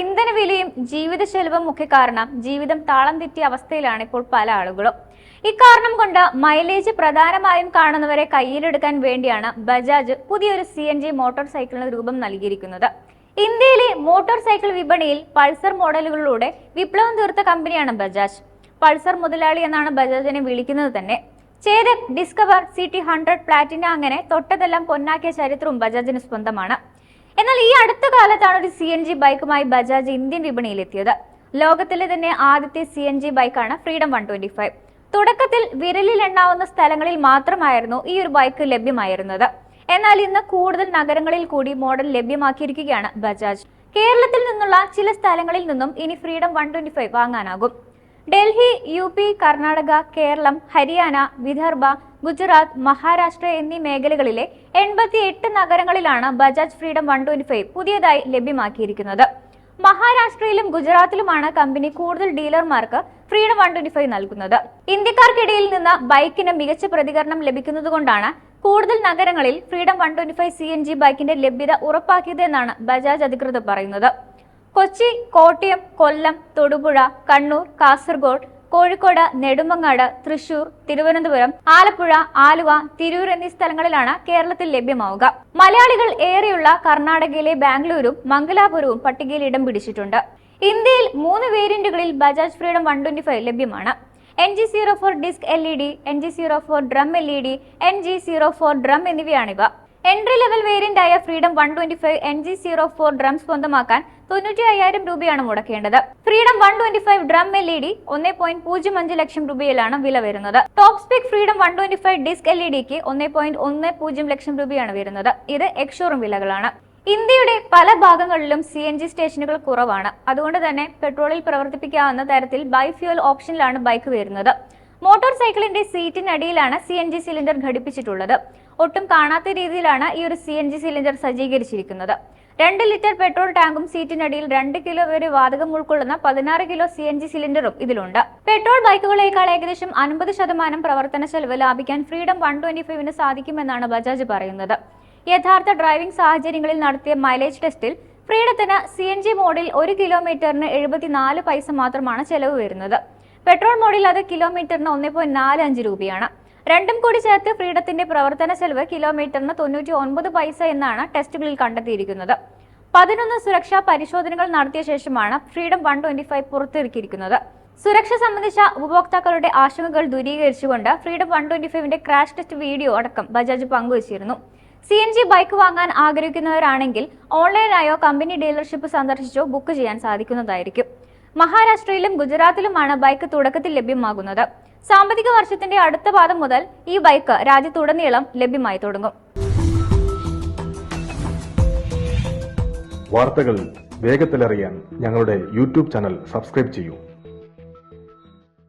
ഇന്ധനവിലയും ജീവിതശെലവും ഒക്കെ കാരണം ജീവിതം താളം തെറ്റിയ അവസ്ഥയിലാണ് ഇപ്പോൾ പല ആളുകളും. ഇക്കാരണം കൊണ്ട് മൈലേജ് പ്രധാനമായും കാണുന്നവരെ കയ്യിലെടുക്കാൻ വേണ്ടിയാണ് ബജാജ് പുതിയൊരു സി എൻ ജി മോട്ടോർ സൈക്കിളിന് രൂപം നൽകിയിരിക്കുന്നത്. ഇന്ത്യയിലെ മോട്ടോർ സൈക്കിൾ വിപണിയിൽ പൾസർ മോഡലുകളിലൂടെ വിപ്ലവം തീർത്ത കമ്പനിയാണ് ബജാജ്. പൾസർ മുതലാളി എന്നാണ് ബജാജിനെ വിളിക്കുന്നത് തന്നെ. Chetak Discover C T hundred Platina അങ്ങനെ തൊട്ടതെല്ലാം പൊന്നാക്കിയ ചരിത്രവും ബജാജിന് സ്വന്തമാണ്. എന്നാൽ ഈ അടുത്ത കാലത്താണ് ഒരു സി എൻ ജി ബൈക്കുമായി ബജാജ് ഇന്ത്യൻ വിപണിയിലെത്തിയത്. ലോകത്തിലെ തന്നെ ആദ്യത്തെ സി എൻ ജി ബൈക്കാണ് ഫ്രീഡം വൺ ട്വന്റി ഫൈവ്. തുടക്കത്തിൽ വിരലിൽ എണ്ണാവുന്ന സ്ഥലങ്ങളിൽ മാത്രമായിരുന്നു ഈ ഒരു ബൈക്ക് ലഭ്യമായിരുന്നത്. എന്നാൽ ഇന്ന് കൂടുതൽ നഗരങ്ങളിൽ കൂടി മോഡൽ ലഭ്യമാക്കിയിരിക്കുകയാണ് ബജാജ്. കേരളത്തിൽ നിന്നുള്ള ചില സ്ഥലങ്ങളിൽ നിന്നും ഇനി ഫ്രീഡം വൺ ട്വന്റി ഫൈവ് വാങ്ങാനാകും. ഡൽഹി യു പി കർണാടക കേരളം ഹരിയാന വിദർഭ ഗുജറാത്ത് മഹാരാഷ്ട്ര എന്നീ മേഖലകളിലെ എൺപത്തി എട്ട് നഗരങ്ങളിലാണ് Bajaj Freedom one twenty five പുതിയതായി ലഭ്യമാക്കിയിരിക്കുന്നത്. മഹാരാഷ്ട്രയിലും ഗുജറാത്തിലുമാണ് കമ്പനി കൂടുതൽ ഡീലർമാർക്ക് ഫ്രീഡം വൺ ട്വന്റി ഫൈവ് നൽകുന്നത്. ഇന്ത്യക്കാർക്കിടയിൽ നിന്ന് ബൈക്കിന് മികച്ച പ്രതികരണം ലഭിക്കുന്നതുകൊണ്ടാണ് കൂടുതൽ നഗരങ്ങളിൽ Freedom one twenty five C N G ബൈക്കിന്റെ ലഭ്യത ഉറപ്പാക്കിയതെന്നാണ് ബജാജ് അധികൃതർ പറയുന്നത്. കൊച്ചി കോട്ടയം കൊല്ലം തൊടുപുഴ കണ്ണൂർ കാസർഗോഡ് കോഴിക്കോട് നെടുമങ്ങാട് തൃശൂർ തിരുവനന്തപുരം ആലപ്പുഴ ആലുവ തിരൂർ എന്നീ സ്ഥലങ്ങളിലാണ് കേരളത്തിൽ ലഭ്യമാവുക. മലയാളികൾ ഏറെയുള്ള കർണാടകയിലെ ബാംഗ്ലൂരും മംഗലാപുരവും പട്ടികയിൽ ഇടം പിടിച്ചിട്ടുണ്ട്. ഇന്ത്യയിൽ മൂന്ന് വേരിയന്റുകളിൽ Bajaj Freedom one twenty five ലഭ്യമാണ്. N G zero four disc L E D N G zero four drum L E D N G zero four drum എന്നിവയാണിവ. Entry level variant ആയ Freedom one twenty five N G zero four drum സ്വന്തമാക്കാൻ തൊണ്ണൂറ്റി അയ്യായിരം രൂപയാണ് മുടക്കേണ്ടത്. Freedom one twenty five drum L E D ഒന്നേ point പൂജ്യം അഞ്ച് ലക്ഷം രൂപയിലാണ് വില വരുന്നത്. Top spec Freedom one twenty five disc L E ഡിക്ക് ഒന്നേ പോയിന്റ് ഒന്ന് പൂജ്യം ലക്ഷം രൂപയാണ് വരുന്നത്. ഇത് എക്സോറും വിലകളാണ്. ഇന്ത്യയുടെ പല ഭാഗങ്ങളിലും സി എൻ ജി സ്റ്റേഷനുകൾ കുറവാണ്. അതുകൊണ്ട് തന്നെ പെട്രോളിൽ പ്രവർത്തിപ്പിക്കാവുന്ന തരത്തിൽ ബൈഫ്യൂൽ ഓപ്ഷനിലാണ് ബൈക്ക് വരുന്നത്. മോട്ടോർ സൈക്കിളിന്റെ സീറ്റിനടിയിലാണ് സി എൻ ജി സിലിണ്ടർ ഘടിപ്പിച്ചിട്ടുള്ളത്. ഒട്ടും കാണാത്ത രീതിയിലാണ് ഈ ഒരു സി എൻ ജി സിലിണ്ടർ സജ്ജീകരിച്ചിരിക്കുന്നത്. രണ്ട് ലിറ്റർ പെട്രോൾ ടാങ്കും സീറ്റിനടിയിൽ രണ്ട് കിലോ വരെ വാതകം ഉൾക്കൊള്ളുന്ന പതിനാറ് കിലോ സി എൻ ജി സിലിണ്ടറും ഇതിലുണ്ട്. പെട്രോൾ ബൈക്കുകളേക്കാൾ ഏകദേശം അൻപത് ശതമാനം പ്രവർത്തന ചെലവ് ലാഭിക്കാൻ ഫ്രീഡം വൺ ട്വന്റി ഫൈവിന് സാധിക്കുമെന്നാണ് ബജാജ് പറയുന്നത്. യഥാർത്ഥ ഡ്രൈവിംഗ് സാഹചര്യങ്ങളിൽ നടത്തിയ മൈലേജ് ടെസ്റ്റിൽ ഫ്രീഡത്തിന് സി എൻ ജി മോഡിൽ ഒരു കിലോമീറ്ററിന് എഴുപത്തിനാല് പൈസ മാത്രമാണ് ചെലവ് വരുന്നത്. പെട്രോൾ മോഡിൽ അത് കിലോമീറ്ററിന് ഒന്നേ പോയിന്റ് നാല് അഞ്ച് രൂപയാണ്. രണ്ടും കൂടി ചേർത്ത് ഫ്രീഡത്തിന്റെ പ്രവർത്തന ചെലവ് കിലോമീറ്ററിന് തൊണ്ണൂറ്റി ഒൻപത് പൈസ എന്നാണ് ടെസ്റ്റുകളിൽ കണ്ടെത്തിയിരിക്കുന്നത്. പതിനൊന്ന് സുരക്ഷാ പരിശോധനകൾ നടത്തിയ ശേഷമാണ് ഫ്രീഡം വൺ ട്വന്റി ഫൈവ് പുറത്തിറക്കിയിരിക്കുന്നത്. സുരക്ഷ സംബന്ധിച്ച ഉപഭോക്താക്കളുടെ ആശങ്കകൾ ദൂരീകരിച്ചുകൊണ്ട് ഫ്രീഡം വൺ ട്വന്റി ഫൈവിന്റെ ക്രാഷ് ടെസ്റ്റ് വീഡിയോ അടക്കം ബജാജ് പങ്കുവച്ചിരുന്നു. സി എൻ ജി ബൈക്ക് വാങ്ങാൻ ആഗ്രഹിക്കുന്നവരാണെങ്കിൽ ഓൺലൈനായോ കമ്പനി ഡീലർഷിപ്പ് സന്ദർശിച്ചോ ബുക്ക് ചെയ്യാൻ സാധിക്കുന്നതായിരിക്കും. മഹാരാഷ്ട്രയിലും ഗുജറാത്തിലുമാണ് ബൈക്ക് തുടക്കത്തിൽ ലഭ്യമാകുന്നത്. സാമ്പത്തിക വർഷത്തിന്റെ അടുത്ത പാദം മുതൽ ഈ ബൈക്ക് രാജ്യത്തുടനീളം ലഭ്യമായി തുടങ്ങും. വാർത്തകൾ വേഗത്തിലറിയാൻ ഞങ്ങളുടെ യൂട്യൂബ് ചാനൽ സബ്സ്ക്രൈബ് ചെയ്യൂ.